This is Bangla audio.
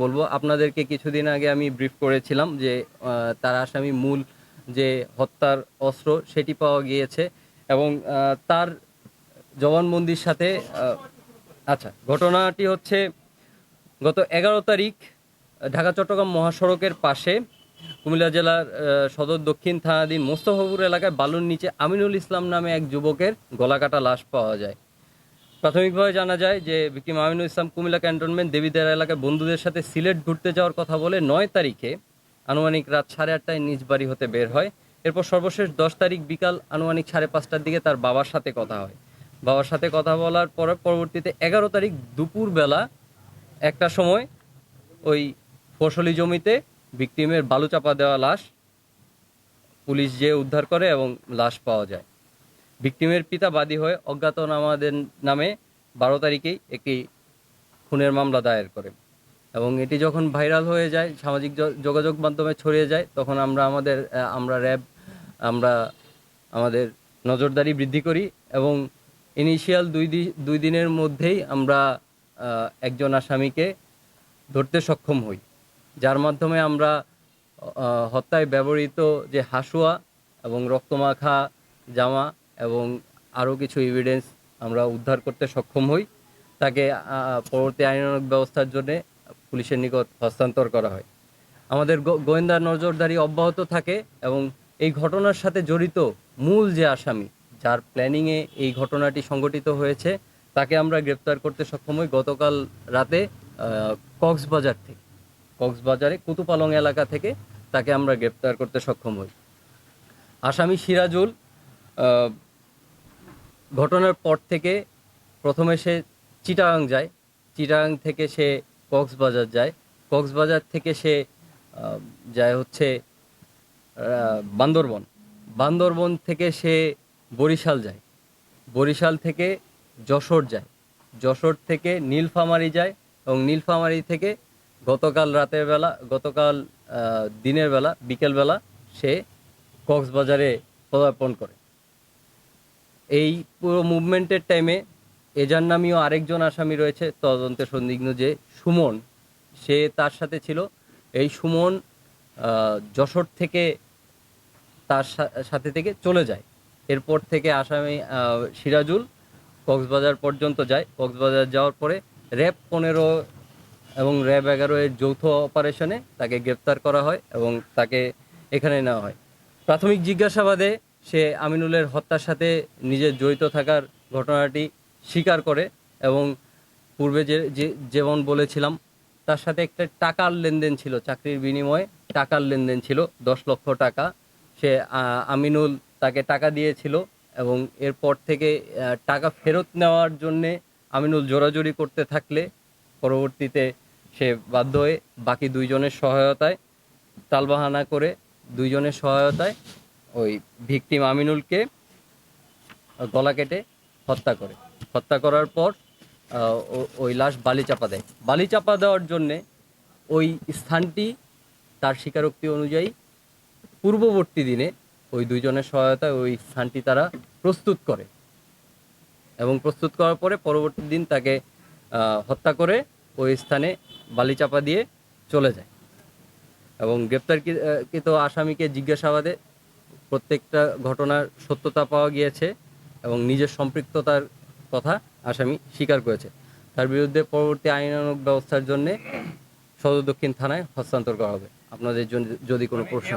বলব, আপনাদেরকে কিছুদিন আগে আমি ব্রিফ করেছিলাম যে তার আসামি মূল যে হত্যার অস্ত্র সেটি পাওয়া গিয়েছে এবং তার জবানবন্দির সাথে আচ্ছা ঘটনাটি হচ্ছে গত এগারো তারিখ ঢাকা, চট্টগ্রাম মহাসড়কের পাশে কুমিল্লা জেলার সদর দক্ষিণ থানাধীন মোস্তফাপুর এলাকায় বালুর নিচে আমিনুল ইসলাম নামে এক যুবকের গলাকাটা লাশ পাওয়া যায়। প্রাথমিকভাবে জানা যায় যে ভিক্টিম আমিনুল ইসলাম কুমিল্লা ক্যান্টনমেন্ট দেবীদার এলাকায় বন্ধুদের সাথে সিলেট ঘুরতে যাওয়ার কথা বলে নয় তারিখে আনুমানিক রাত সাড়ে আটটায় নিজ বাড়ি হতে বের হয়। এরপর সর্বশেষ দশ তারিখ বিকাল আনুমানিক সাড়ে পাঁচটার দিকে তার বাবার সাথে কথা হয়। বাবার সাথে কথা বলার পর পরবর্তীতে এগারো তারিখ দুপুরবেলা একটা সময় ওই ফসলি জমিতে ভিকটিমের বালু চাপা দেওয়া লাশ পুলিশ যে উদ্ধার করে এবং লাশ পাওয়া যায়। ভিকটিমের পিতা বাদী হয়ে অজ্ঞাতনামাদের নামে বারো তারিখেই একটি খুনের মামলা দায়ের করে। এবং এটি যখন ভাইরাল হয়ে যায়, সামাজিক যোগাযোগ মাধ্যমে ছড়িয়ে যায়, তখন আমরা আমাদের আমরা র্যাব, আমরা আমাদের নজরদারি বৃদ্ধি করি এবং ইনিশিয়াল দুই দুই দিনের মধ্যেই আমরা একজন আসামিকে ধরতে সক্ষম হই। যার মাধ্যমে আমরা হত্যায় ব্যবহৃত যে হাসুয়া এবং রক্তমাখা জামা এবং আরও কিছু এভিডেন্স আমরা উদ্ধার করতে সক্ষম হই। তাকে পরবর্তী আইনানুগ ব্যবস্থার জন্য পুলিশের নিকট হস্তান্তর করা হয়। আমাদের গোয়েন্দা নজরদারি অব্যাহত থাকে এবং এই ঘটনার সাথে জড়িত মূল যে আসামি, যার প্ল্যানিংয়ে এই ঘটনাটি সংঘটিত হয়েছে, তাকে আমরা গ্রেপ্তার করতে সক্ষম হই গতকাল রাতে কক্সবাজার থেকে। কক্সবাজারে কুতুপালং এলাকা থেকে তাকে আমরা গ্রেপ্তার করতে সক্ষম হই। আসামি সিরাজুল ঘটনার পর থেকে প্রথমে সে চিটাগাং যায়। চিটাগাং থেকে সে কক্সবাজার যায়। কক্সবাজার থেকে সে যায় হচ্ছে বান্দরবন। বান্দরবন থেকে সে বরিশাল যায়। বরিশাল থেকে যশোর যায়। যশোর থেকে নীলফামারি যায় এবং নীলফামারি থেকে গতকাল রাতের বেলা, গতকাল দিনের বেলা বিকেলবেলা সে কক্সবাজারে পদার্পণ করে। এই পুরো মুভমেন্টের টাইমে এজার নামীয় আরেকজন আসামি রয়েছে, তদন্তে সন্দিগ্ধ যে সুমন, সে তার সাথে ছিল। এই সুমন যশোর থেকে তার সাথে থেকে চলে যায়। এরপর থেকে আসামি সিরাজুল কক্সবাজার পর্যন্ত যায়। কক্সবাজার যাওয়ার পরে র্যাব পনেরো এবং র্যাব এগারো এর যৌথ অপারেশনে তাকে গ্রেপ্তার করা হয় এবং তাকে এখানে নেওয়া হয়। প্রাথমিক জিজ্ঞাসাবাদে সে আমিনুলের হত্যার সাথে নিজের জড়িত থাকার ঘটনাটি স্বীকার করে এবং পূর্বে যে যেমন বলেছিলাম, তার সাথে একটা টাকার লেনদেন ছিল, চাকরির বিনিময়ে টাকার লেনদেন ছিল, দশ লক্ষ টাকা। সে আমিনুল তাকে টাকা দিয়েছিল এবং এরপর থেকে টাকা ফেরত নেওয়ার জন্যে আমিনুল জোরাজুরি করতে থাকলে পরবর্তীতে সে বাধ্য হয়ে বাকি দুইজনের সহায়তায় তালবাহানা করে দুইজনের সহায়তায় ওই ভিকটিম আমিনুলকে গলা কেটে হত্যা করে। হত্যা করার পর ওই লাশ বালি চাপা দেয়। বালি চাপা দেওয়ার জন্যে ওই স্থানটি তার স্বীকারোক্তি অনুযায়ী পূর্ববর্তী দিনে ওই দুইজনের সহায়তায় ওই স্থানটি তারা প্রস্তুত করে। এবং প্রস্তুত করার পরে পরবর্তী দিন তাকে হত্যা করে ওই স্থানে বালি চাপা দিয়ে চলে যায়। এবং গ্রেপ্তারকৃত আসামিকে জিজ্ঞাসাবাদে প্রত্যেকটা ঘটনার সত্যতা পাওয়া গিয়েছে এবং নিজের সম্পৃক্ততার কথা আসামি স্বীকার করেছে। তার বিরুদ্ধে পরবর্তী আইনানুক ব্যবস্থার জন্য সদর দক্ষিণ থানায় হস্তান্তর করা হবে। আপনাদের জন্য যদি কোনো প্রশ্ন